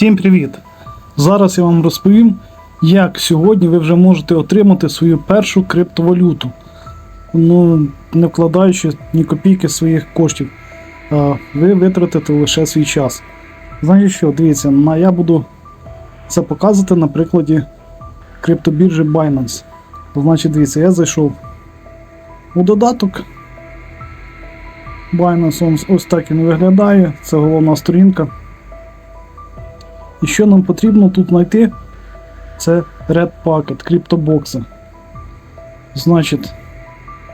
Всім привіт! Зараз я вам розповім, як сьогодні ви вже можете отримати свою першу криптовалюту, ну, не вкладаючи ні копійки своїх коштів. А ви витратите лише свій час. Знаєте що, дивіться, я буду це показувати на прикладі криптобіржі Binance. Значить, дивіться, я зайшов у додаток. Binance ось так він виглядає, це головна сторінка. І що нам потрібно тут знайти, це Red Packet, криптобокси. Значить,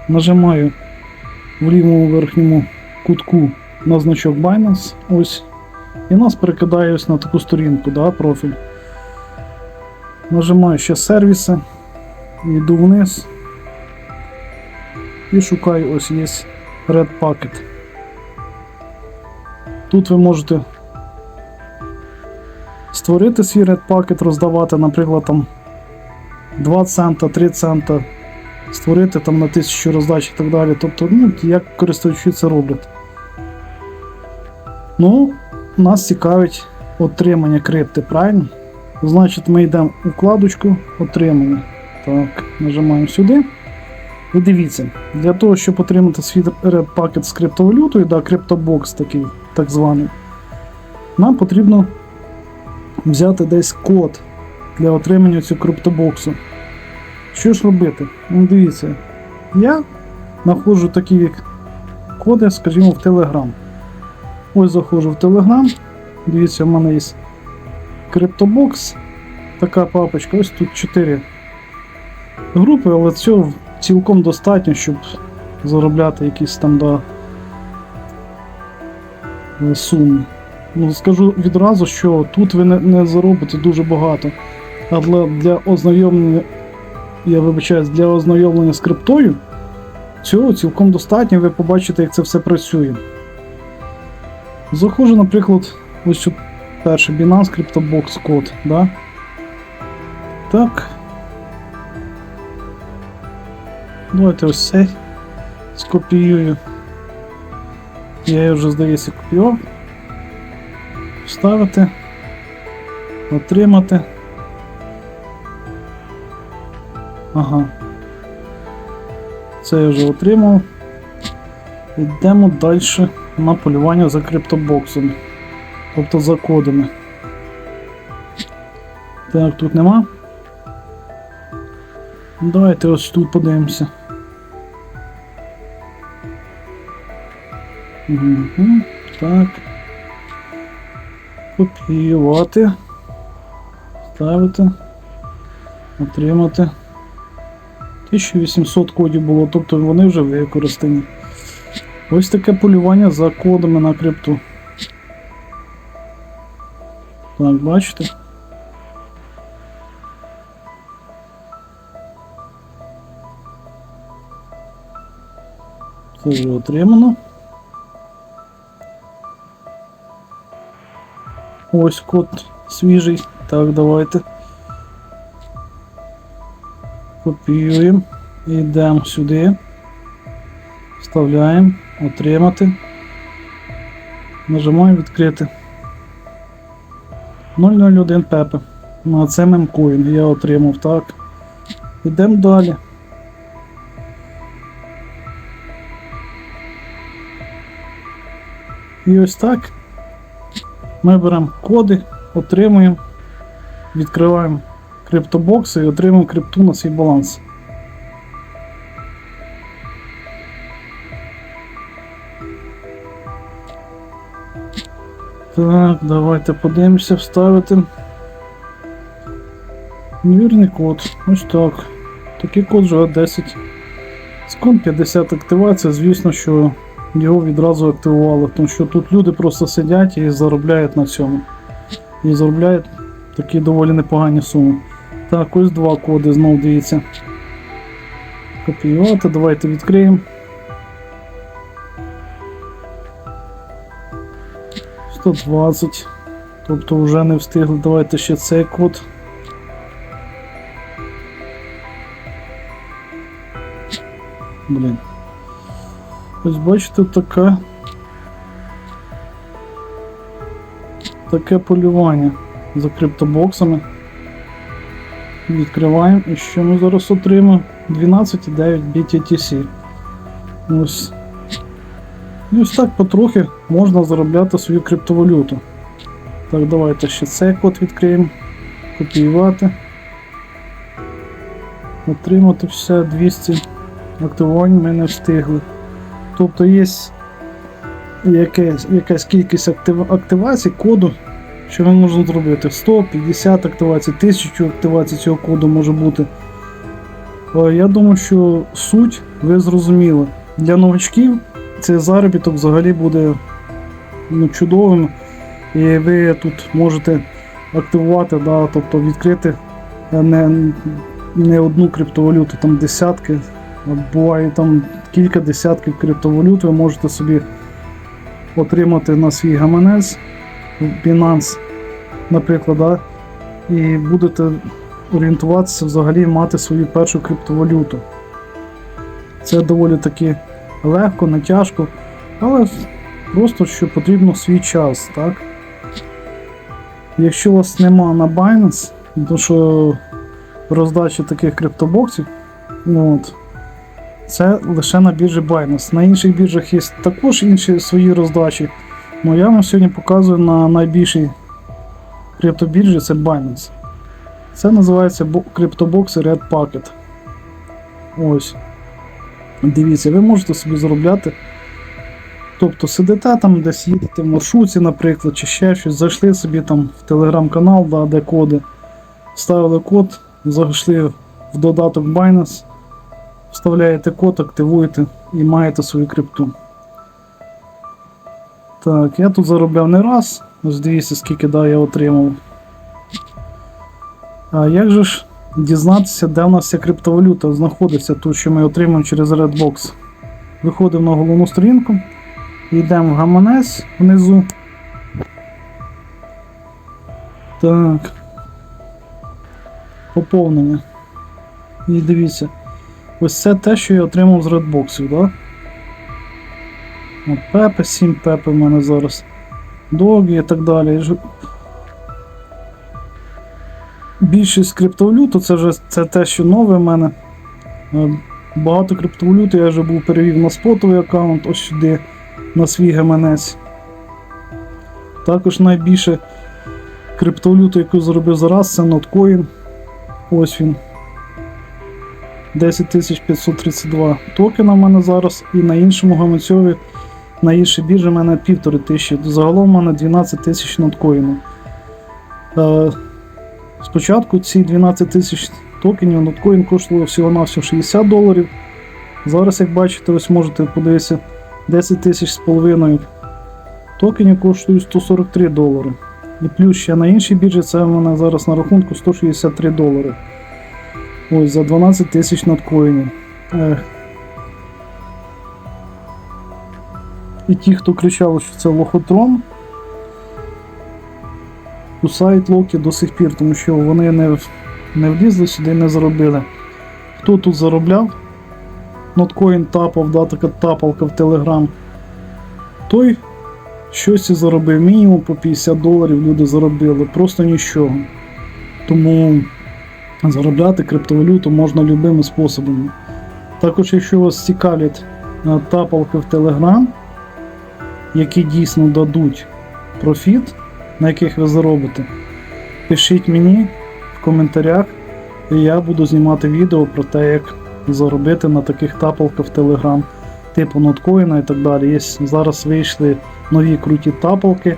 нажимаю в лівому верхньому кутку на значок Binance, ось, і нас перекидає ось на таку сторінку, да, профіль. Нажимаю ще сервіси, йду вниз і шукаю ось є Red Packet. Тут ви можете створити свій Packet, роздавати, наприклад, там 2 цента, 3 цента, створити там на 1000 роздач і так далі. Тобто, ну, як користувачі це роблять. Ну, нас цікавить отримання крипти, правильно? Значить, ми йдемо у вкладочку отримання. Так, нажимаємо сюди. І дивіться, для того, щоб отримати свій Packet з криптовалютою, да, криптобокс такий, так званий, нам потрібно взяти десь код для отримання цього криптобоксу. Що ж робити? Ну, дивіться, я знаходжу такі коди, скажімо, в Telegram. Ось заходжу в Telegram. Дивіться, в мене є криптобокс. Така папочка, ось тут 4 групи, але цього цілком достатньо, щоб заробляти якісь там да, суми. Ну, скажу відразу, що тут ви не, не заробите дуже багато. А для, ознайомлення, я вибачаюсь, для ознайомлення з криптою цього цілком достатньо, ви побачите, як це все працює. Заходжу, наприклад, ось тут перший Binance CryptoBox код. Да? Так. Давайте ось цей скопіюю. Я його вже, здається, копіював вставити, отримати. Ага. Це я вже отримав. Йдемо далі на полювання за криптобоксом. Тобто за кодами. Так, тут нема. Давайте ось тут подивимося. Угу, так копіювати, ставити, отримати. 1800 кодів було, тобто вони вже використані. Ось таке полювання за кодами на крипту. Так, бачите? Це вже отримано. Ось код свіжий. Так, давайте. Копіюємо. Йдемо сюди. Вставляємо, отримати. Нажимаємо відкрити. 001 пепе. На це мемкоін я отримав, так. Йдемо далі. І ось так ми беремо коди, отримуємо, відкриваємо криптобокси і отримуємо крипту на свій баланс. Так, давайте подивимося, вставити. Невірний код. Ось так. Такий код живе 10 секунд 50 активація, звісно, що його відразу активували, тому що тут люди просто сидять і заробляють на цьому. І заробляють такі доволі непогані суми. Так, ось два коди, знову дивіться. Копіювати, давайте відкриємо. 120. Тобто вже не встигли. Давайте ще цей код. Блін. Ось бачите, така. Таке полювання. за криптобоксами. Відкриваємо і що ми зараз отримаємо? 12,9 BTTC. Ось. І ось так потрохи можна заробляти свою криптовалюту. Так, давайте ще цей код відкриємо. Копіювати. Отримати все 200 активувань ми не встигли. Тобто є якась, якась кількість актив, активацій коду, що ми можемо зробити. 100, 50 активацій, 1000 активацій цього коду може бути. Е, Я думаю, що суть ви зрозуміли. Для новачків цей заробіток взагалі буде ну, чудовим. І ви тут можете активувати, да, тобто відкрити е, не, не одну криптовалюту, там десятки, буває там кілька десятків криптовалют, ви можете собі отримати на свій гаманець Binance, наприклад, да, і будете орієнтуватися взагалі мати свою першу криптовалюту. Це доволі таки легко, не тяжко, але просто що потрібно свій час, так? Якщо у вас нема на Binance, то що роздачі таких криптобоксів, от, це лише на біржі Binance. На інших біржах є також інші свої роздачі. але я вам сьогодні показую на найбільшій криптобіржі це Binance. Це називається бо- криптобокси Red Packet. Ось. Дивіться, ви можете собі заробляти. Тобто сидите там, десь їдете в маршрутці, наприклад, чи ще щось, зайшли собі там в телеграм-канал, да, де коди, вставили код, зайшли в додаток Binance, вставляєте код, активуєте і маєте свою крипту. Так, я тут заробляв не раз, ось дивіться, скільки да, я отримав. А як же ж дізнатися, де в нас ця криптовалюта знаходиться, ту, що ми отримуємо через Redbox? Виходимо на головну сторінку, йдемо в гаманець внизу. Так. Поповнення. І дивіться. Ось це те, що я отримав з Redbox, да? От Пепе, 7 пепе в мене зараз. Догі і так далі. Більшість криптовалюту це вже це те, що нове в мене. Е, Багато криптовалюти я вже був перевів на спотовий аккаунт, ось сюди, на свій гаманець. Також найбільше криптовалюту, яку зробив зараз, це Notcoin. Ось він. 10532 токена в мене зараз, і на іншому гаманцьові, на іншій біржі в мене 1500. Загалом в мене 12 тисяч ноткоїнів. Е, Спочатку ці 12 тисяч токенів ноткоін коштував всього-навсього 60 доларів. Зараз, як бачите, ось можете подивитися 10 тисяч з половиною токенів коштують 143 долари. І плюс ще на іншій біржі це в мене зараз на рахунку 163 долари. Ось за 12 тисяч ноткоїнів. Ех. І ті, хто кричав, що це лохотрон, кусають локи до сих пір, тому що вони не, не влізли сюди, не заробили. Хто тут заробляв? Ноткоін тапав, да, така тапалка в Телеграм. Той щось і заробив. Мінімум по 50 доларів люди заробили, просто нічого. Тому заробляти криптовалюту можна любими способами. Також, якщо вас цікавлять е, тапалки в Телеграм, які дійсно дадуть профіт, на яких ви заробите, пишіть мені в коментарях, і я буду знімати відео про те, як заробити на таких тапалках в Telegram, типу ноткоїна і так далі. Є, зараз вийшли нові круті тапалки.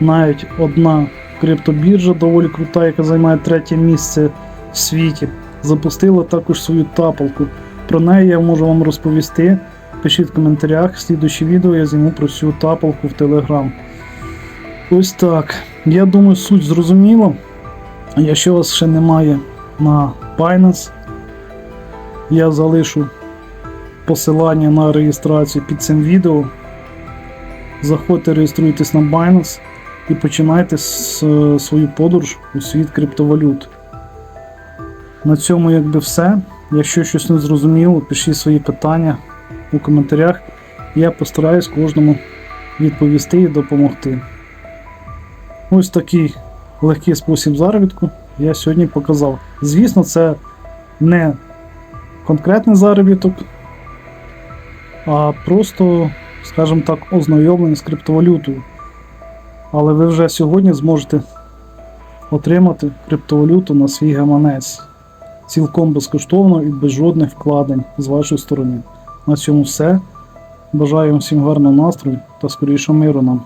Навіть одна криптобіржа доволі крута, яка займає третє місце в світі. Запустила також свою тапалку. Про неї я можу вам розповісти. Пишіть в коментарях, слідуюче відео я зніму про цю тапалку в Telegram. Ось так. Я думаю, суть зрозуміла. Якщо вас ще немає на Binance, я залишу посилання на реєстрацію під цим відео. Заходьте, реєструйтесь на Binance і починайте свою подорож у світ криптовалют. На цьому якби все. Якщо щось не зрозуміло, пишіть свої питання у коментарях. Я постараюсь кожному відповісти і допомогти. Ось такий легкий спосіб заробітку я сьогодні показав. Звісно, це не конкретний заробіток, а просто, скажімо так, ознайомлення з криптовалютою. Але ви вже сьогодні зможете отримати криптовалюту на свій гаманець цілком безкоштовно і без жодних вкладень з вашої сторони. На цьому все. Бажаю всім гарного настрою та скорішого миру нам.